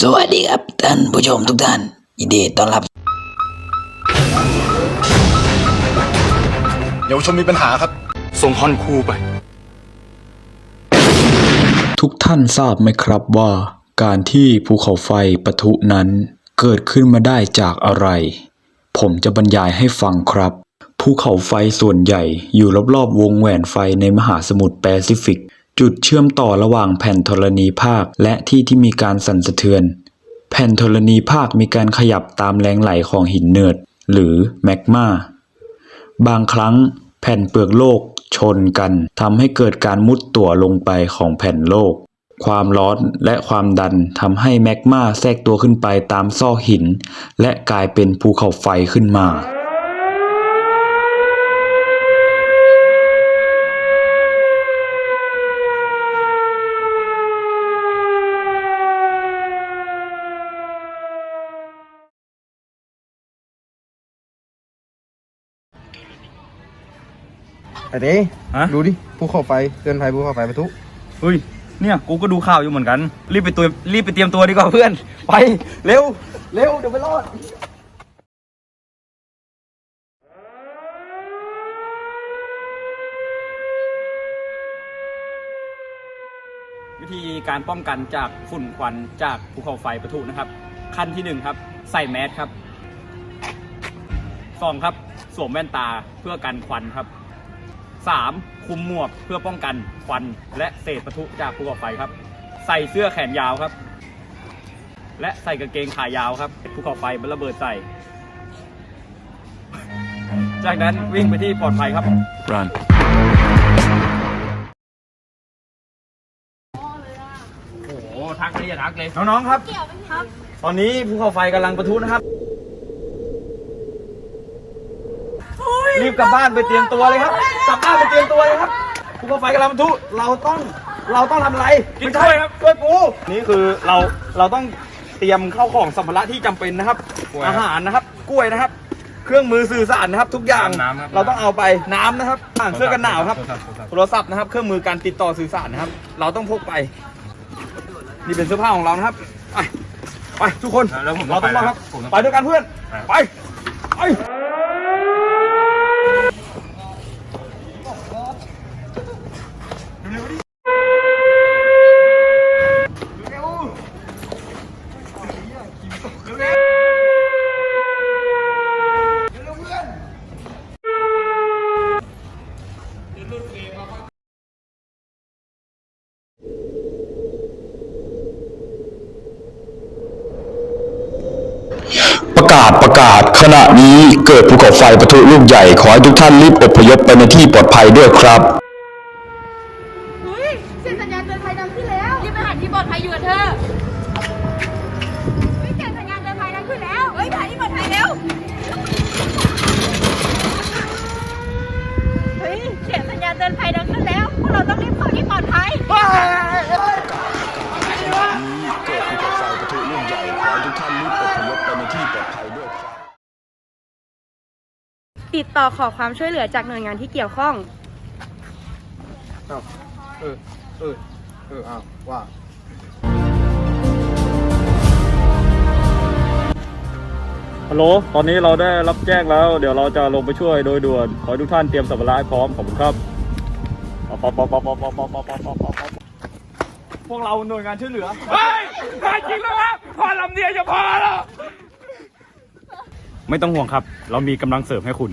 สวัสดีครับท่านผู้ชมทุกท่านยินดีต้อนรับ เยาวชนมีปัญหาครับ ส่งฮอนคูไป ทุกท่านทราบไหมครับว่าการที่ภูเขาไฟปะทุนั้นเกิดขึ้นมาได้จากอะไร ผมจะบรรยายให้ฟังครับภูเขาไฟส่วนใหญ่อยู่รอบๆวงแหวนไฟในมหาสมุทรแปซิฟิก จุดเชื่อมต่อระหว่างแผ่นธรณีภาคและที่ที่มีการสั่นสะเทือน แผ่นธรณีภาคมีการขยับตามแรงไหลของหินเนิร์ดหรือแมกมาบางครั้งแผ่นเปลือกโลกชนกันทำให้เกิดการมุดตัวลงไปของแผ่นโลก ความร้อนและความดันทำให้แมกมาแทรกตัวขึ้นไปตามซอกหิน และกลายเป็นภูเขาไฟขึ้นมา ไอ้เต้ฮะ ดูดิภูเขาไฟเตือนภัยภูเขาไฟปะทุเฮ้ย เนี่ย กูก็ดูข่าวอยู่เหมือนกัน รีบไปตัวรีบไปเตรียมตัวดีกว่าเพื่อน ไป เร็ว เร็ว เดี๋ยวไปรอด วิธีการป้องกันจากฝุ่นควันจากภูเขาไฟปะทุนะครับ ขั้นที่หนึ่งครับ ใส่แมสครับสองครับ สวมแว่นตาเพื่อกันควันครับ 3. คุมหมวกเพื่อป้องกันควันและเศษปะทุจากภูเขาไฟครับ ใส่เสื้อแขนยาวครับ และใส่กางเกงขายาวครับภูเขาไฟมันระเบิดใส่ จากนั้นวิ่งไปที่ปลอดภัยครับ Run โอ้โหทักเลยอย่าทักเลย น้องๆครับ ตอนนี้ภูเขาไฟกำลังปะทุนะครับ รีบกลับบ้านไปเตรียมตัวเลยครับกลับบ้านไปเตรียมตัวเลยครับภูเขาไฟกำลังปะทุเราต้องเราต้องทำอะไรกินกล้วยครับกล้วยปูนี่คือเราเราต้องเตรียมเข้าของสัมภาระที่จำเป็นนะครับ อาหารนะครับกล้วยนะครับ เครื่องมือสื่อสารนะครับ ทุกอย่างเราต้องเอาไปน้ำนะครับอ่างเสื้อกันหนาวครับ โทรศัพท์นะครับ เครื่องมือการติดต่อสื่อสารนะครับ เราต้องพกไป นี่เป็นเสื้อผ้าของเรานะครับไปไปทุกคนเราต้องรอดครับไปด้วยกันเพื่อนไปไป ประกาศประกาศขณะนี้เกิดภูเขาไฟปะทุลูกใหญ่ ขอให้ทุกท่านรีบอพยพไปในที่ปลอดภัยด้วยครับ เฮ้ยเซ็นสัญญาณเตือนภัยดังขึ้นแล้วรีบไปหาที่ปลอดภัยอยู่กับเธอ ติดต่อขอความช่วยเหลือจากหน่วยงานที่เกี่ยวข้อง อ้าเออ เออ เอออ้าว่า ฮัลโหล ตอนนี้เราได้รับแจ้งแล้ว เดี๋ยวเราจะลงไปช่วยโดยด่วน ขอให้ทุกท่านเตรียมสัมภาระพร้อม ขอบคุณครับ พวกเราหน่วยงานช่วยเหลือ เฮ้ยงานจริงแล้วนะพอลำเนียจะพอแล้ว ไม่ต้องห่วงครับ เรามีกำลังเสริมให้คุณ